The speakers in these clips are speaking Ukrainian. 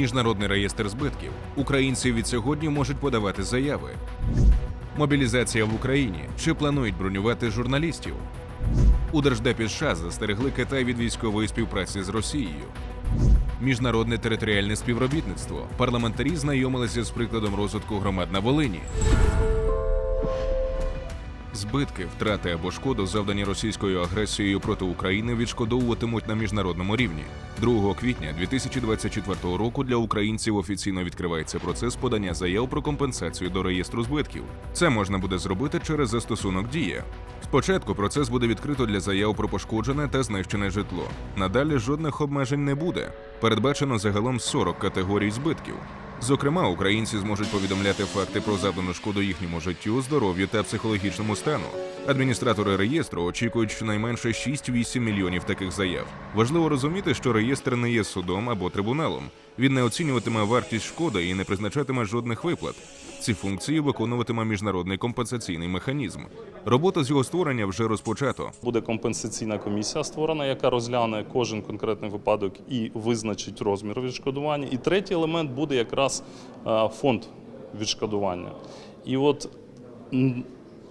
Міжнародний реєстр збитків. Українці від сьогодні можуть подавати заяви. Мобілізація в Україні. Чи планують бронювати журналістів? У Держдепі США застерегли Китай від військової співпраці з Росією. Міжнародне територіальне співробітництво. Парламентарі знайомилися з прикладом розвитку громад на Волині. Збитки, втрати або шкоду, завдані російською агресією проти України, відшкодовуватимуть на міжнародному рівні. 2 квітня 2024 року для українців офіційно відкривається процес подання заяв про компенсацію до реєстру збитків. Це можна буде зробити через застосунок Дія. Спочатку процес буде відкрито для заяв про пошкоджене та знищене житло. Надалі жодних обмежень не буде. Передбачено загалом 40 категорій збитків. Зокрема, українці зможуть повідомляти факти про завдану шкоду їхньому життю, здоров'ю та психологічному стану. Адміністратори реєстру очікують щонайменше 6-8 мільйонів таких заяв. Важливо розуміти, що реєстр не є судом або трибуналом. Він не оцінюватиме вартість шкоди і не призначатиме жодних виплат. Ці функції виконуватиме міжнародний компенсаційний механізм. Робота з його створення вже розпочато. Буде компенсаційна комісія створена, яка розгляне кожен конкретний випадок і визначить розмір відшкодування. І третій елемент буде якраз е, фонд відшкодування. І от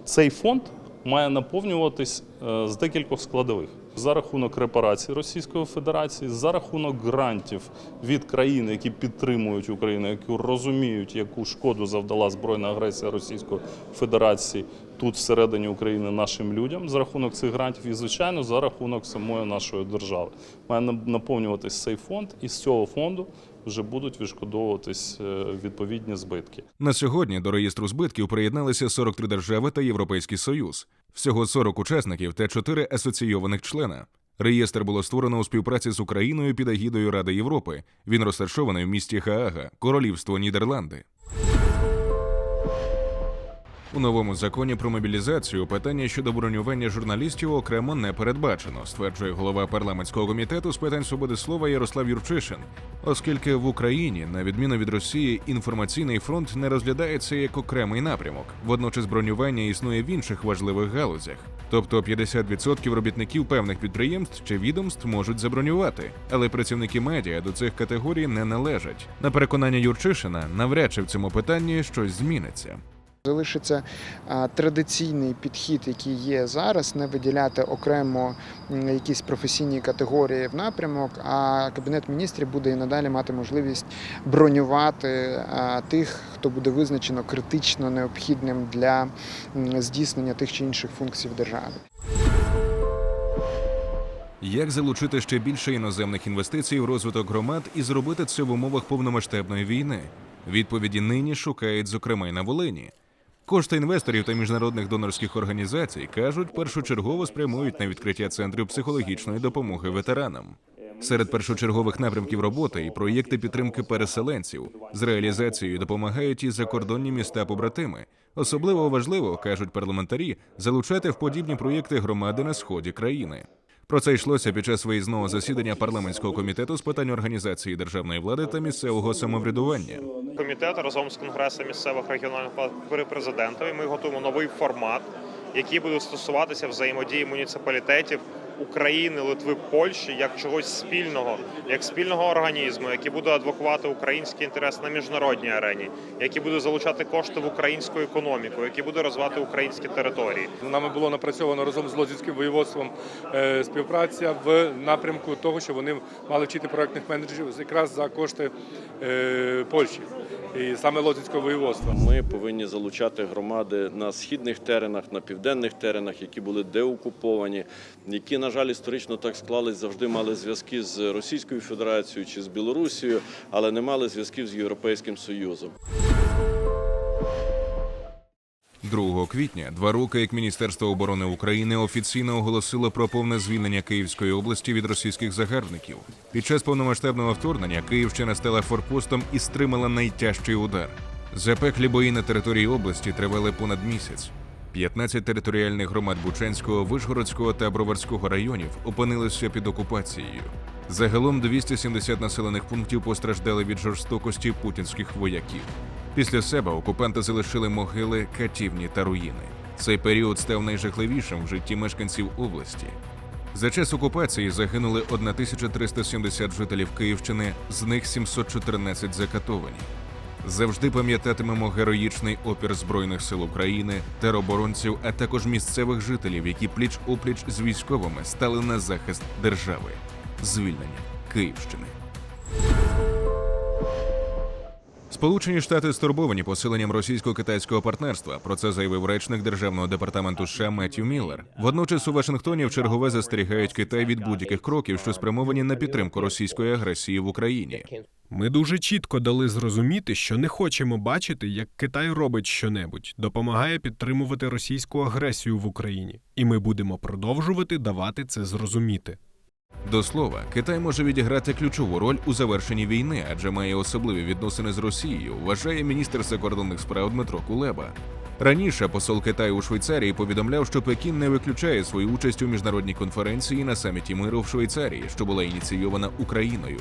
цей фонд має наповнюватись е, з декількох складових. За рахунок репарацій Російської Федерації, за рахунок грантів від країн, які підтримують Україну, які розуміють, яку шкоду завдала збройна агресія Російської Федерації тут всередині України нашим людям, за рахунок цих грантів, і звичайно за рахунок самої нашої держави. Має на- наповнюватись цей фонд, і з цього фонду вже будуть відшкодовуватись е, відповідні збитки. На сьогодні до реєстру збитків приєдналися 43 держави та Європейський Союз. Всього 40 учасників та 4 асоційованих члена. Реєстр було створено у співпраці з Україною під агідою Ради Європи. Він розташований в місті Хаага, Королівство Нідерланди. У новому законі про мобілізацію питання щодо бронювання журналістів окремо не передбачено, стверджує голова парламентського комітету з питань свободи слова Ярослав Юрчишин, оскільки в Україні, на відміну від Росії, інформаційний фронт не розглядається як окремий напрямок. Водночас бронювання існує в інших важливих галузях. Тобто 50% робітників певних підприємств чи відомств можуть забронювати, але працівники медіа до цих категорій не належать. На переконання Юрчишина, навряд чи в цьому питанні щось зміниться. Залишиться традиційний підхід, який є зараз, не виділяти окремо якісь професійні категорії в напрямок. А кабінет міністрів буде і надалі мати можливість бронювати тих, хто буде визначено критично необхідним для здійснення тих чи інших функцій в державі. Як залучити ще більше іноземних інвестицій в розвиток громад і зробити це в умовах повномасштабної війни? Відповіді нині шукають, зокрема, й на Волині. Кошти інвесторів та міжнародних донорських організацій кажуть, першочергово спрямують на відкриття центрів психологічної допомоги ветеранам. Серед першочергових напрямків роботи і проєкти підтримки переселенців з реалізацією допомагають і закордонні міста побратими. Особливо важливо кажуть парламентарі залучати в подібні проєкти громади на сході країни. Про це йшлося під час виїзного засідання парламентського комітету з питань організації державної влади та місцевого самоврядування. комітет разом з конгресом місцевих регіональних при президентові. Ми готуємо новий формат, який буде стосуватися взаємодії муніципалітетів України, Литви, Польщі як чогось спільного, як спільного організму, який буде адвокувати український інтерес на міжнародній арені, який буде залучати кошти в українську економіку, який буде розвивати українські території. Нами було напрацьовано разом з Лозівським воєводством е, співпраця в напрямку того, що вони мали вчити проектних менеджерів якраз за кошти е, Польщі і саме Лозівського воєводства. Ми повинні залучати громади на східних теренах, на південних теренах, які були деокуповані, які, на жаль, історично так склались, завжди мали зв'язки з Російською Федерацією чи з Білорусією, але не мали зв'язків з Європейським Союзом. 2 квітня, два роки як Міністерство оборони України офіційно оголосило про повне звільнення Київської області від російських загарбників. Під час повномасштабного вторгнення Київщина стала форпостом і стримала найтяжчий удар. Запеклі бої на території області тривали понад місяць. 15 територіальних громад Бучанського, Вишгородського та Броварського районів опинилися під окупацією. Загалом 270 населених пунктів постраждали від жорстокості путінських вояків. Після себе окупанти залишили могили, катівні та руїни. Цей період став найжахливішим в житті мешканців області. За час окупації загинули 1370 жителів Київщини, з них 714 закатовані. Завжди пам'ятатимемо героїчний опір Збройних сил України, тероборонців, а також місцевих жителів, які пліч опліч з військовими стали на захист держави. Звільнення Київщини. Сполучені Штати стурбовані посиленням російсько-китайського партнерства. Про це заявив речник державного департаменту США Меттью Міллер. Водночас у Вашингтоні в чергове застерігають Китай від будь-яких кроків, що спрямовані на підтримку російської агресії в Україні. Ми дуже чітко дали зрозуміти, що не хочемо бачити, як Китай робить щонебудь, допомагає підтримувати російську агресію в Україні, і ми будемо продовжувати давати це зрозуміти. До слова, Китай може відіграти ключову роль у завершенні війни, адже має особливі відносини з Росією, вважає міністр закордонних справ Дмитро Кулеба. Раніше посол Китаю у Швейцарії повідомляв, що Пекін не виключає свою участь у міжнародній конференції на саміті миру в Швейцарії, що була ініційована Україною.